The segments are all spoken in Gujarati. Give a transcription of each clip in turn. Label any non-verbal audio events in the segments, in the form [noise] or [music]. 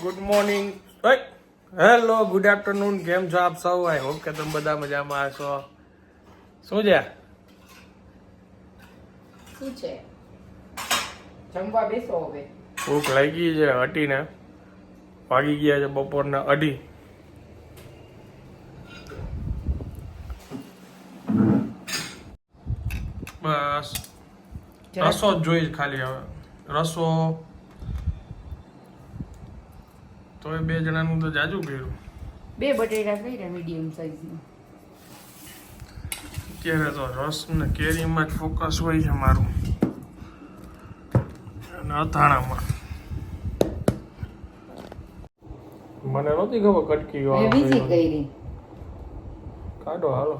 Good morning. Hello good afternoon. કેમ છો આપ સૌ? આઈ હોપ કે તમે બધા મજામાં હશો. શું છે? શું છે? જમવા બેસો હવે. ભૂખ લાગી છે હટીને. વાગી ગયા છે બપોરના અઢી. બસ. રસો જ જોઈશ ખાલી હવે. રસો તો એ બે જણાનું તો જાજુ કર્યું બે બટેટા કર્યા મીડિયમ સાઈઝનું અત્યારે તો રસ ને કેરીમાં જ ફોકસ હોય છે મારું. અને અથાણામાં. મને નહોતી ખબર કટકી કરી. કાઢો હાલો.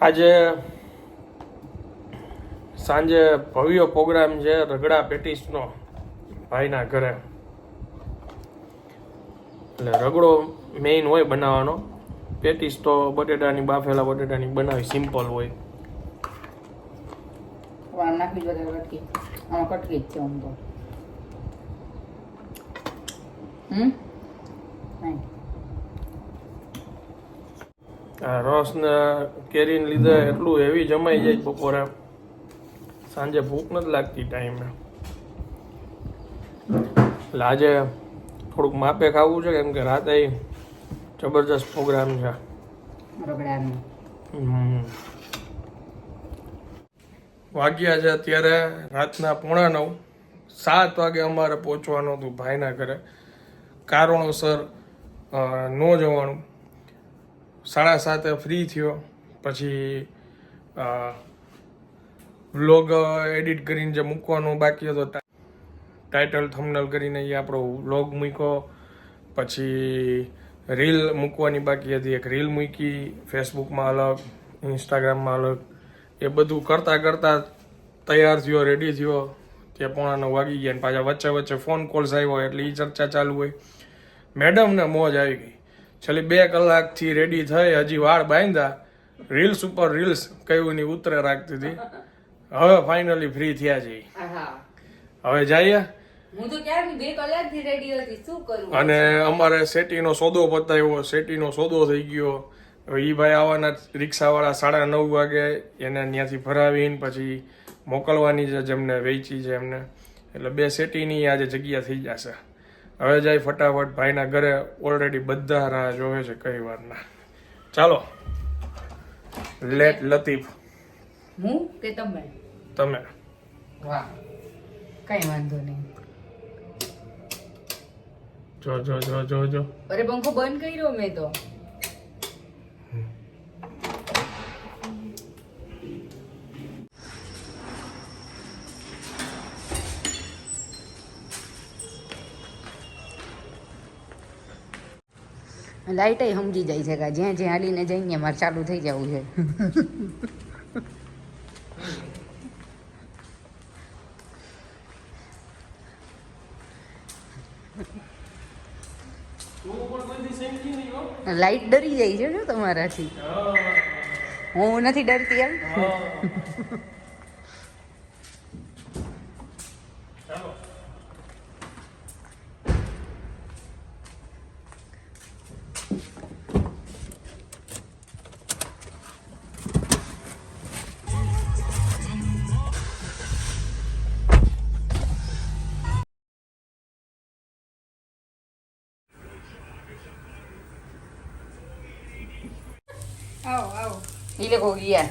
આજે સાંજે ભવ્ય પ્રોગ્રામ છે રગડા પેટીસનો. ભાઈના ઘરે. એટલે રગડો મેઇન હોય બનાવવાનો. પેટીસ તો બટેટાની બાફેલા બટેટાની બનાવી સિમ્પલ હોય. રસ ને કેરીને લીધે એટલું હેવી જમાઈ જાય બપોરે. સાંજે ભૂખ નથી લાગતી ટાઈમે એટલે આજે થોડુંક માપે ખાવું છે કેમ કે રાતે જબરજસ્ત પ્રોગ્રામ છે. વાગ્યા છે અત્યારે રાતના પોણા નવ. સાત વાગે અમારે પહોંચવાનું હતું ભાઈના ઘરે. કારણોસર ન જવાનું. સાડા સાતે ફ્રી થયો. પછી વ્લોગ એડિટ કરીને જે મૂકવાનું બાકી હતો ટાઇટલ થંબનેલ કરીને એ આપણો વ્લોગ મૂક્યો. પછી રીલ મૂકવાની બાકી હતી. એક રીલ મૂકી ફેસબુકમાં અલગ ઇન્સ્ટાગ્રામમાં અલગ. એ બધું કરતાં કરતાં તૈયાર થયો રેડી થયો. ત્યાં પોણા નવ વાગી ગયા પાછા વચ્ચે વચ્ચે ફોન કોલ્સ આવ્યો એટલે એ ચર્ચા ચાલુ હોય. મેડમને મોજ આવી ગઈ. છેલ્લી બે કલાકથી રેડી થઈ, હજી વાળ બાંધ્યા. રીલ્સ ઉપર રીલ્સ કયું ની ઉતરે રાખતી હતી. હવે ફાઇનલી ફ્રી થયા છે હવે જઈએ. હું તો ક્યારની બે કલાકથી રેડી હતી શું કરું? અને અમારે સેટીનો સોદો પતાવ્યો સેટીનો સોદો થઈ ગયો. હવે ઈ ભાઈ આવવાના રિક્ષાવાળા સાડા નવ વાગે એને ત્યાંથી ભરાવીને પછી મોકલવાની છે જેમને વેચી છે એમને. એટલે બે સેટીની આજે જગ્યા થઈ જશે. હવે જાય ફટાફટ ભાઈના ઘરે ઓલરેડી બધા રાહ જોવે છે કઈ વારના ચાલો. લેટ લતીફ. હું કે તમે? તમે. વાહ. કઈ વાંધો નહીં. જો જો જો જો જો. અરે પંખો બંધ કર્યો મેં તો. લાઈટ સમજી જાય છે કે જ્યાં જ્યાં હાલીને જઈને મારે ચાલુ થઈ જવું છે. લાઈટ ડરી જાય છે શું તમારાથી. હું. નથી ડરતી એમ. એ લોકો ગયા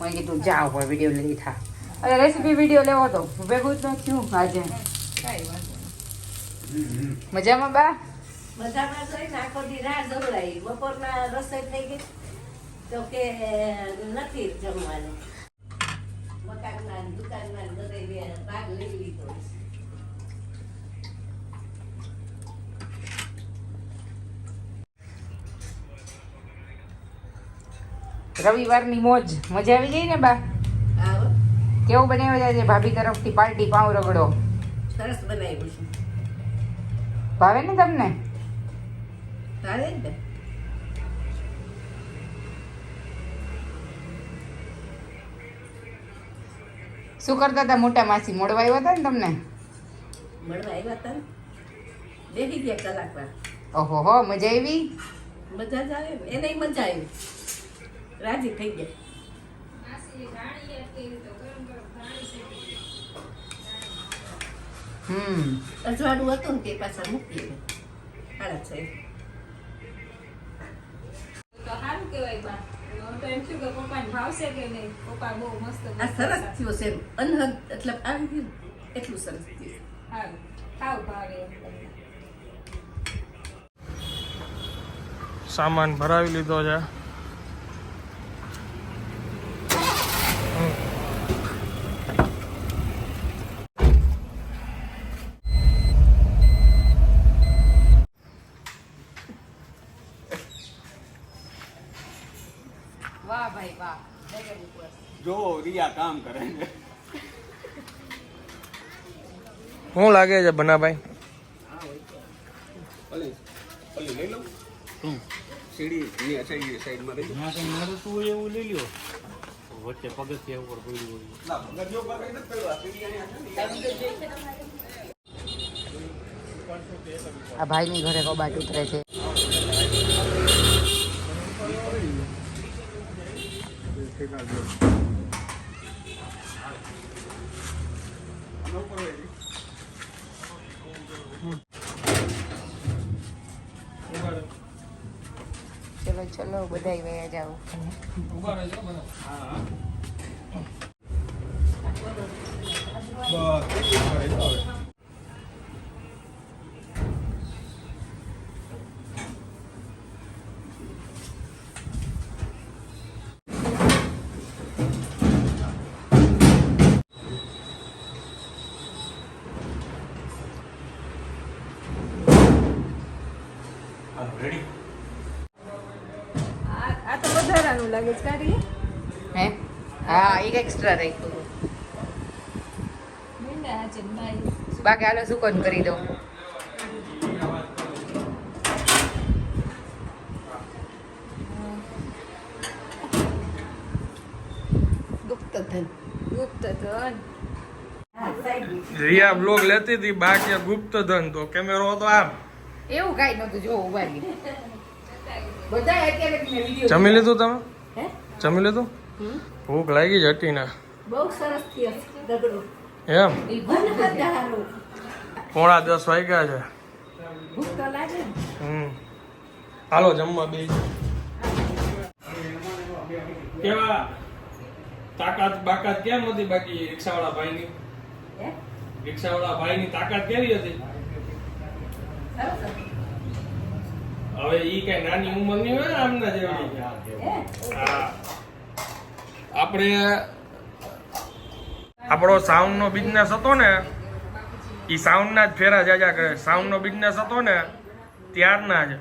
મેં કીધું જાઓ પણ વીડિયો લઈ થા અરે રેસીપી વીડિયો લેવો તો. ભેગું જ ન થયું આજે. મજામાં બા? મજામાં તો એને આખો દી રાહ દોડાઈ બપોરના રસોઈ થઈ ગઈ. તો કે નથી જમવાનું. મકાનમાં દુકાનમાં બધે ભાગ લઈ લીધો. રવિવારની મોજ. મજા આવી ગઈ ને બા? કેવું બનાવ્યો છે ભાભી તરફથી પાર્ટી પાઉં રગડો. સરસ બનાવ્યું છે. ભાવે ને તમને? ભાવે ને. શું કરતા હતા? મોટા માસી મોડવા આવ્યા હતા ને તમને? મળવા આવ્યા હતા બેસી ગયા કલાકમાં. ઓહો હો મજા આવી? મજા જ આવે. એને મજા આવી. રાજી થઈ ગયા. હમ. અજવાળું હતું ને તે પાછા મૂકી સારા છે. તો સારું કહેવાય બા. તો એમ થયું કે પપ્પાને ભાવશે કે નહીં? પપ્પા બહુ મસ્ત સરસ થયો છે અનહદ એટલે આવી ગયું એટલું સરસ થયું સામાન ભરાવી લીધો છે. ભાઈ વાહ. જો રિયા કામ કરે છે. શું લાગે છે બનાભાઈ? પલ્લી પલ્લી લઈ લઉં? શું સીડી ની સાઈડ સાઈડમાં ના કંઈ એવું લઈ લ્યો. વચ્ચે પગથિયા ઉપર ને આ ભાઈની ઘરે કબાટ ઉતરે છે અમે ઉપર હોય છે. ચલો ચલો બધાય વયા જાઓ આ આ તો વધારાનું લાગે છે કાઢીએ. હે? હા એક એક્સ્ટ્રા રાખ્યું બાકી હાલો સુકન કરી દઉં. ગુપ્ત ધન ગુપ્ત ધન રિયા બ્લોગ લેતી હતી બાકી ગુપ્ત ધન તો. કેમેરો હતો આમ. એવું કાંઈ નતું જો ઊભા [laughs] જમી લીધું તમે? હે? જમી લીધું? ભૂખ લાગી જ હતી ને. બહુ સરસ થયો દગડો એમ? પોણા દસ વાગ્યા છે. ભૂખ તો લાગે હમ. હાલો જમવા બે કેવા? તાકાત બાકાત કેમ હતી બાકી રિક્ષાવાળા ભાઈની? હે? રિક્ષાવાળા ભાઈની તાકાત કેવી હતું. હવે ઈ કે નાની ઉંમરની હોય આમના જેવડી. આપણે આપણો સાઉન્ડ નો બિઝનેસ હતો ને એ સાઉન્ડ ના જ ફેરા જાજા કરે. સાઉન્ડ નો બિઝનેસ હતો ને ત્યારના જ.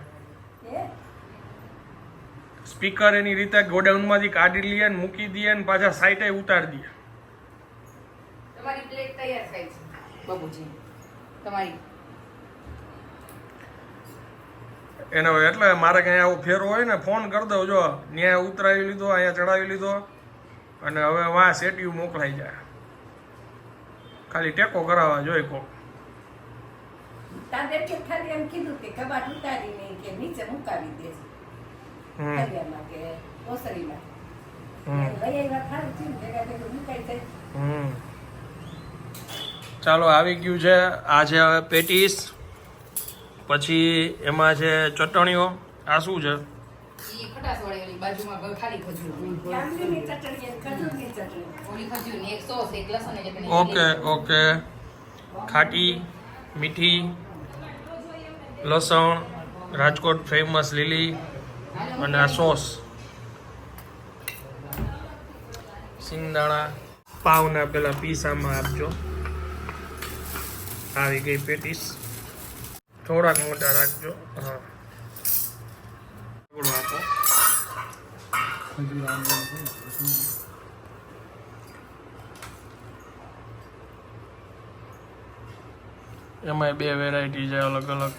સ્પીકર એની રીતે ગોડાઉનમાંથી કાઢી લઈએ ને મૂકી દઈએ ને પાછા સાઈટે ઉતારી દઈએ તમારી પ્લેટ તૈયાર થાય છે બાબુજી તમારી એને એટલે મારે કંઈ આવું ફેરવો હોય ને ફોન કરી દઉં. જો ત્યાં ઉતરાવી લીધો અહીંયા ચડાવી લીધો. અને હવે વાં સેટિયું મોકલાઈ જાય. ખાલી ટેકો કરાવવા જોઈએ કોક. તારે એટલે ખાલી એમ કીધું કે કબાટ ઉતારી નહીં નીચે મુકાવી દે. ઓસરીમાં. હમ. ચાલો આવી ગયું છે. આજે હવે પેટીસ. પછી એમાં છે ચટણીઓ. આ શું છે? Okay okay. ખાટી મીઠી લસણ રાજકોટ ફેમસ લીલી અને આ સોસ. સિંગદાણા. પાવના પેલા પીસામાં આપજો. આવી ગઈ પેટીસ. થોડાક મોટા રાખજો. હા. એમાંય બે વેરાયટી છે અલગ અલગ.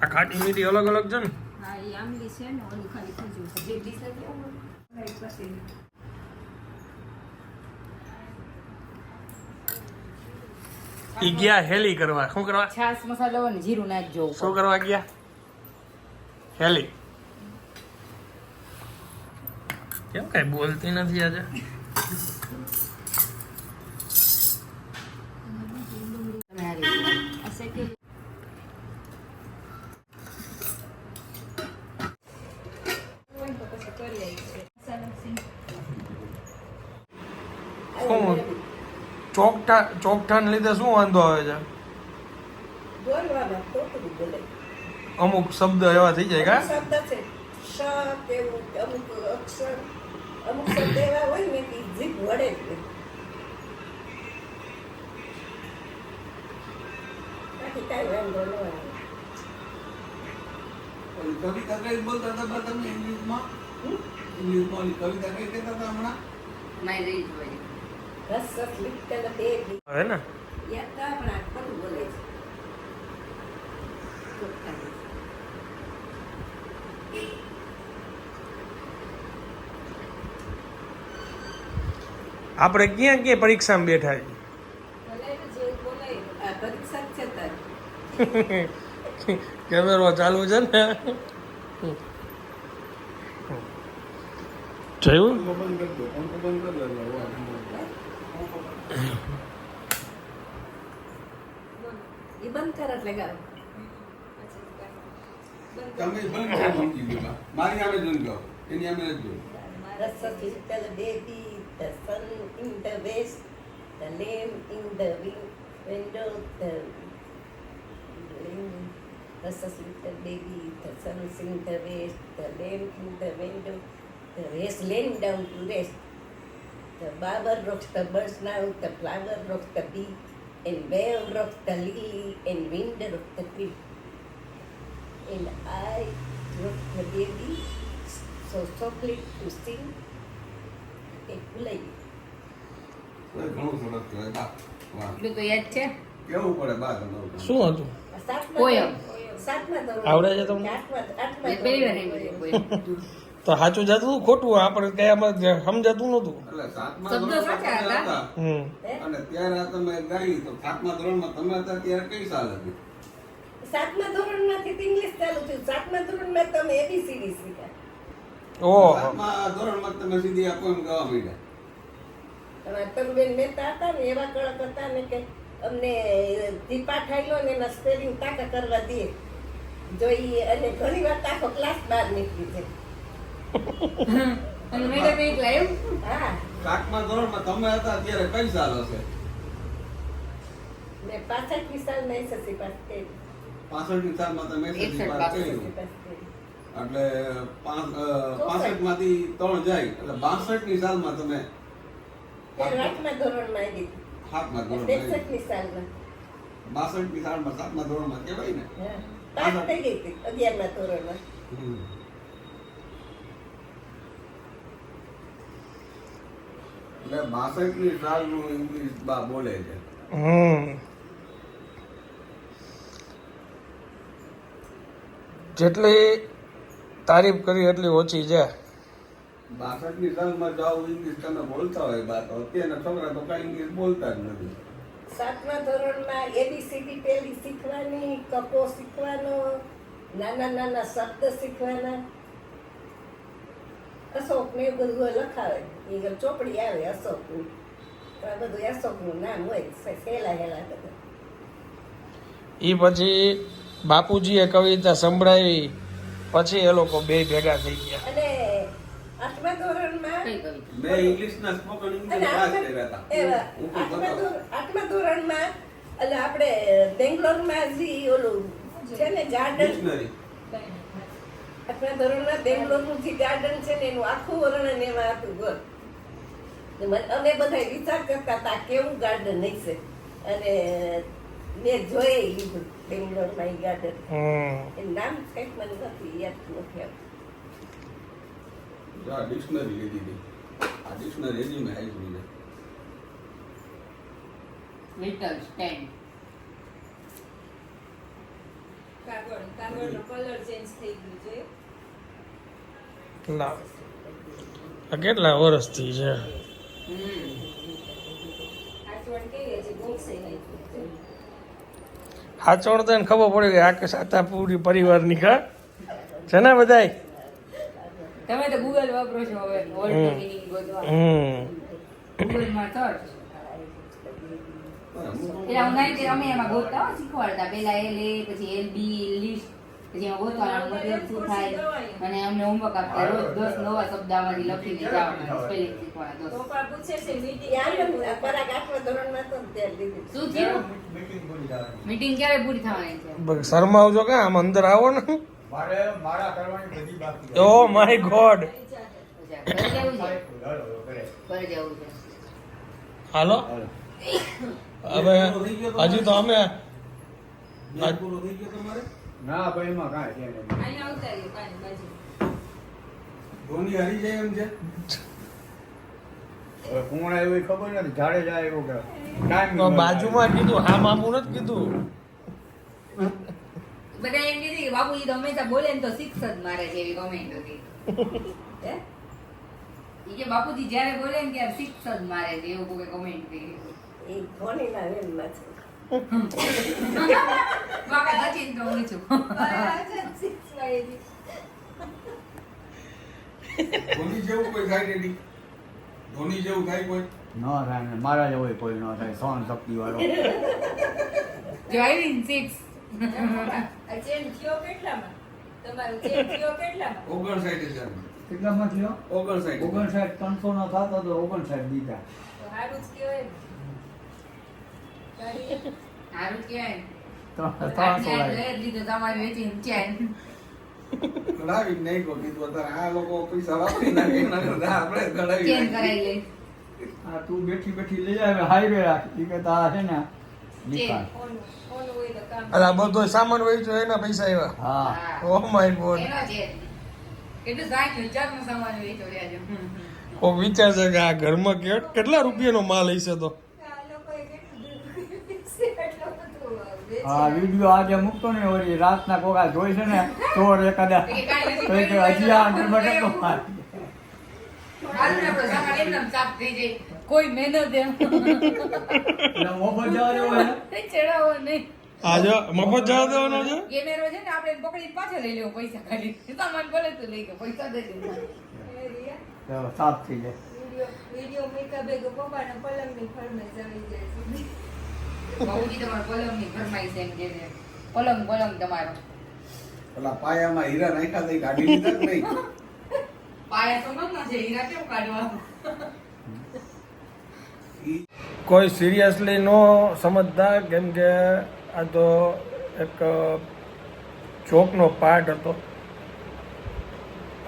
આ ખાટી મીઠી અલગ અલગ છે ને હા એ આંબલી છે ને ઓલી ખાલી ખજૂર છે. જે ડીશ હતી ને, પછી ઈ ગયા હેલી કરવા. શું કરવા? છાસ મસાલો અને જીરું નાખજો શું કરવા ગયા? હેલી. કેમ કઈ બોલતી નથી આજે? ચોકઠા ચોકઠાને લીધે શું વાંધો આવે છે? અમુક શબ્દ એવા થઈ જાય કા? શબ્દ છે શ કેવું અમુક અક્ષર અમુક શબ્દ એવા હોય ને કે જીભ વળે કવિતા કઈ બોલતા હતા તમે ઇંગ્લિશમાં ઇંગ્લિશમાં કવિતા કઈ કહેતા હતા હમણાં? નહીં રહી હવે ને? યા તો આપણા ખરું બોલે છે. ચોખ્ખા. આપણે ક્યાં ક્યાં પરીક્ષામાં બેઠા છીએ? [laughs] કેમેરો ચાલુ છે ને? જોયું? એટલે ગાવ તમે બંધ કરો સમજી ગયો બા. મારી સામે જોઈને કહો એની સામે નથી જોયું Rasa little baby, the sun in the west, the lamb in the win- window, the Rasa little baby, the sun in the west, the lamb in the window, the race laying down to rest. The barber rocks the birds now, the flower rocks the bee, and wave rocks the lily, and wind rocks the tree. And I rock the baby so softly to sing. એ ભૂલાઈ ગયું. તોય ઘણું સરસ કહેવાય બા વાહ એટલું તો યાદ છે કેવું પડે બા તમારું શું હતું આ સાતમા પોયમ. ધોરણ- સાતમા ધોરણ. આવડે છે તમને? આઠમા- આઠમા કોઈ. તો સાચું જતું ખોટું આપણે કયામાં સમજાતું નતું એટલે સાતમા શબ્દો સાચા હતા. હમ. અને ત્યારે તમે ગાઈ તો સાતમા ધોરણમાં તમે હતા ત્યારે કઈ સાલ હતી? સાતમા ધોરણમાંથી ઇંગ્લિશ ચાલુ થયું. સાતમા ધોરણમાં તમે એબીસીડી શીખ્યા. ઓહો સાતમા ધોરણમાં તમે સીધી આ પોઈમ ગાવા માંડ્યા. તમારા તરુબેન મહેતા હતા ને એવા કડક હતા ને કે અમને દીપા ઠાઈલો ને એના સ્પેરિંગ કાકા કરવા દે. જોઈએ અને ઘણી વાર આખો ક્લાસ બહાર નીકળી છે અને હા. ધોરણમાં તમે હતા ત્યારે કઈ સાલ હશે? મેં પાસ કરી. પાસઠની સાલમાં તમે SSC પાસ પાસ. કર્યું. પાસ કરી. એટલે પાસઠમાંથી ત્રણ જાય. એટલે બાસઠની સાલમાં તમે આઠમા ધોરણમાં આવી સાતમા ધોરણમાં ની સાલમાં. બાસઠની સાલમાં સાતમા ધોરણમાં કહેવાય ને. પાસ થઈ ગઈ હતી અગિયારમા ધોરણમાં. એટલે બાસઠની સાલનું ઇંગ્લિશ બા બોલે છે. હમ. જેટલી તારીફ કરી એટલી ઓછી છે. બાસઠની સાલમાં જાઓ ઇંગ્લિશ તમે બોલતા હોય બા તો અત્યારના છોકરા તો કઈ ઇંગ્લિશ બોલતા જ નથી. સાતમા ધોરણમાં એબીસીડી પેલી શીખવાની કપો શીખવાનો નાના નાના શબ્દ શીખવાના. અશોક ને એવું બધું લખાવે. એ ચોપડી આવે અશોકની. આ બધું અશોકનું નામ હોય હેલા હેલા બધા એ પછી બાપુજીએ કવિતા સંભળાવી પછી એ લોકો બે ભેગા થઈ ગયા. અને આઠમા ધોરણમાં સ્પોકન ઇંગ્લિશ ક્લાસ કર્યા હતા. આઠમા ધોરણમાં એટલે આપણે બેંગ્લોરમાં જે ઓલું છે ને ગાર્ડન આઠમા ધોરણમાં બેંગ્લોરનું જે ગાર્ડન છે ને એનું આખું વર્ણન એમાં હતું ઘર. અમે બધા વિચાર કરતા હતા કેવું ગાર્ડન હશે? અને મેં જોઈ લીધું બેંગ્લોરમાં એ ગાર્ડન એનું નામ કંઈક મને નથી યાદ નથી આવતું. ડિક્શનરી લીધી હતી આ ડિક્શનરી હજી મેં આવી લીધી લિટલ સ્ટેન્ડ કાગળ કાગળનો કલર ચેન્જ થઈ ગયું છે. લાવ આ કેટલા વર્ષથી છે? હાચવણ તો એને ખબર પડે કે આ કે સાતા પૂરી પરિવારની કા છે ને બધાય? તમે તો ગૂગલ વાપરો છો હવે હમ. ગૂગલમાં સર્ચ એટલે હું નાની અમે એમાં ગોતતા શીખવાડતા. પેલા એલ એ પછી એલ બી લિસ્ટ. પછી એમાં ગોતવાનું મતલબ શું થાય. અને અમને હોમવર્ક આપતા રોજ દસ નવા શબ્દામાંથી લખીને જવાના સ્પેલિંગ શીખવાના દસ. પપ્પા પૂછે છે મીટિંગ પરાગ આઠમા ધોરણમાં તો શું થયું? મીટિંગ ક્યારે પૂરી થવાની છે? બ- શરમાવજો કે આમ અંદર આવો ને. મારે મારા કરવાની બધી બાકી ઓ માય ગોડ. હાલો. હવે હજી તો અમે ના ભાઈ એમાં કાંઈ છે નહીં. અહીંયા ઉતાર્યું પાણી બાજુ. ધોની હારી જાય એમ છે? કોણ આવ્યું ખબર નથી. જાડે જાય એવું કે ટાઈમ બાજુમાં કીધું હા મામું નથી કીધું. બધા એમ કીધી કે બાપુજી તો હંમેશા બોલે ને તો સિક્સ જ મારે છે એવી કમેન્ટ હતી? ઈ કે બાપુજી જ્યારે બોલે ને ત્યારે સિક્સ જ મારે છે એવું કોઈ કમેન્ટ કરી એ છે. બાપા સચિન તો હું છું. ધોની જેવું કોઈ થાય નહીં? ધોની જેવું થાય કોઈ? ન થાય ને મારા જેવો કોઈ ન થાય સહન શક્તિ વાળો. ને સિક્સ ચેન થયો કેટલામાં? તમારો ચેન થયો કેટલામાં? ઓગણસાઠ હજાર કેટલામાં થયો? ઓગણસાઠ. ઓગણસાઠ ત્રણસો નો થતો તો ઓગણસાઠ દીધા. તો સારું જ કહેવાય ને. સારું કહેવાય. ત્રણ- તમારી વેચીને ચેન નહીં આ લોકો પૈસા વાપરી નાખે આપણે કઢાવી નાખીએ. કરાવી તું બેઠી બેઠી લઈ આવે હાઈવે રાખ. કે તારા છે ને હોય અલા બધો સામાન વેચ્યો એના પૈસા આવ્યા. હા. ઓ માય ગોડ સામાન કોક વિચાર છે. કે આ ઘરમાં કે- કેટલા રૂપિયાનો માલ હશે તો આ લોકોએ કેટલું છે એટલું બધું વેચે. હા વીડિયો આજે મૂકતો ને ઓલી રાતના કોકા જોઈ છે ને ચોર એકાદા. તો એ કે હજી આ અંદર બટકો તો હાલ ને આપણો સામાન એમનેમ સાફ થઈ જાય. કોઈ મહેનત એમ મોફત જવા દેવો ને ચડાવો નહીં. આજે મફત જવા દેવાનો છે? કેમેરો છે ને આપણે પકડી પાછા લઈ લેવો પૈસા ખાલી. સામાન ભલે તું લઈ ગયો પૈસા દે દે એ રિયા, તો સાફ થઈ જાય. વીડિયો વીડિયો મૂક્યા ભેગો પપ્પાના પલંગની ફરમે ચડી જાય છે તમારો પલંગની એમ કે પલંગ પલંગ તમારો. ઓલા પાયામાં હીરા નાખ્યા તઈ કાઢી લીધા કે નહીં? પાયા તો મત છે હીરા કેમ કાઢવા? કોઈ સિરિયસલી નો સમજતા કેમ કે આ તો એક ચોકનો પાર્ટ હતો.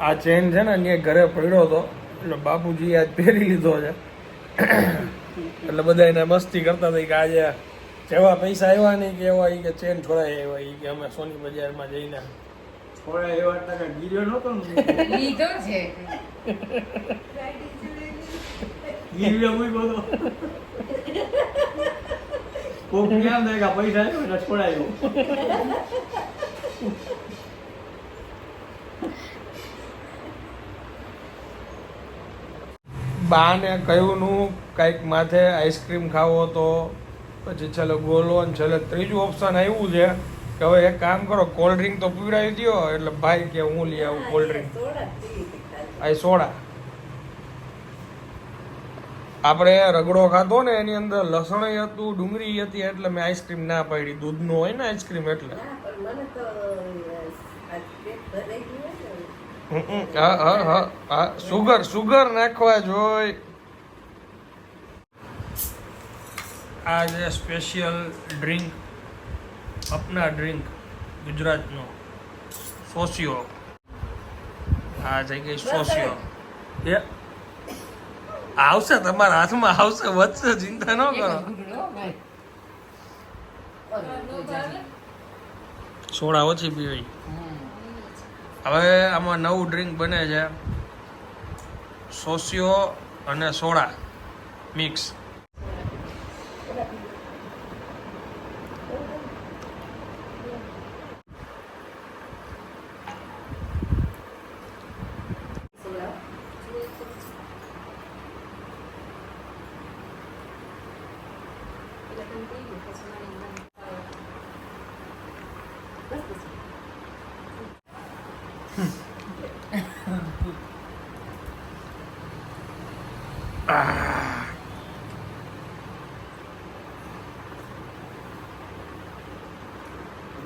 આ ચેન છે ને અહીંયા ઘરે પડ્યો હતો. એટલે બાપુજી આજ પહેરી લીધો છે. એટલે બધા એને મસ્તી કરતા હતા કે આજે જેવા પૈસા આવ્યા નહીં કે એવા એ કે ચેન છોડાય એવા એ કે અમે સોની બજારમાં જઈને. થોડા એવા ટકા ગીર્યો નહોતો ને લીધો [laughs] છે. ગીર્યો મૂક્યો તો કોક કેમ દે કે પૈસા આવ્યો એટલે છોડાયો બાને કહ્યું નું કંઈક માથે આઈસ્ક્રીમ ખાવો તો પછી છેલ્લે ગોલો અને છેલ્લે ત્રીજું ઓપ્શન આવ્યું છે કે હવે એક કામ કરો કોલ્ડ ડ્રિંક તો પીવડાવી દ્યો. એટલે ભાઈ કે હું લઈ આવું કોલ્ડ ડ્રિંક. આ સોડા. આપણે રગડો ખાધો ને એની અંદર લસણ હતું ડુંગળી હતી એટલે મેં આઈસ્ક્રીમ ના પાડી. દૂધનો હોય ને આઈસ્ક્રીમ એટલે. હા હા હા હા. સુગર સુગર નાખવા જોઈ. આ જે સ્પેશિયલ ડ્રિંક અપના ડ્રિંક ગુજરાતનો સોસિયો. આ થઈ ગઈ સોસિયો. એ આવશે તમારા હાથમાં આવશે વધશે ચિંતા ન કરો. સોડા ઓછી પીવી. હવે આમાં નવું ડ્રિંક બને છે. સોસિયો અને સોડા મિક્સ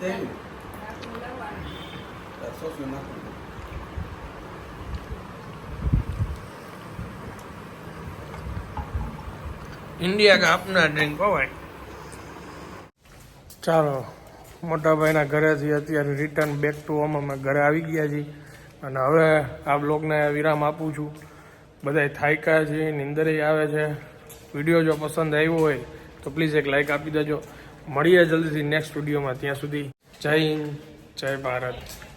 રાખવું લાવવાનું સોસું નાખું ઇન્ડિયા કા આપના ડ્રિંક હોય ચાલો મોટાભાઈના ઘરેથી અત્યારે રિટર્ન બેક ટુ હોમ અમે ઘરે આવી ગયા છીએ. અને હવે આ બ્લોગને વિરામ આપું છું. બધાય થાયકા છે નિંદરે આવે છે. વીડિયો જો પસંદ આવ્યો હોય તો પ્લીઝ એક લાઇક આપી દેજો. મળીએ જલ્દીથી નેક્સ્ટ વિડીયોમાં ત્યાં સુધી જય હિન્દ જય ભારત.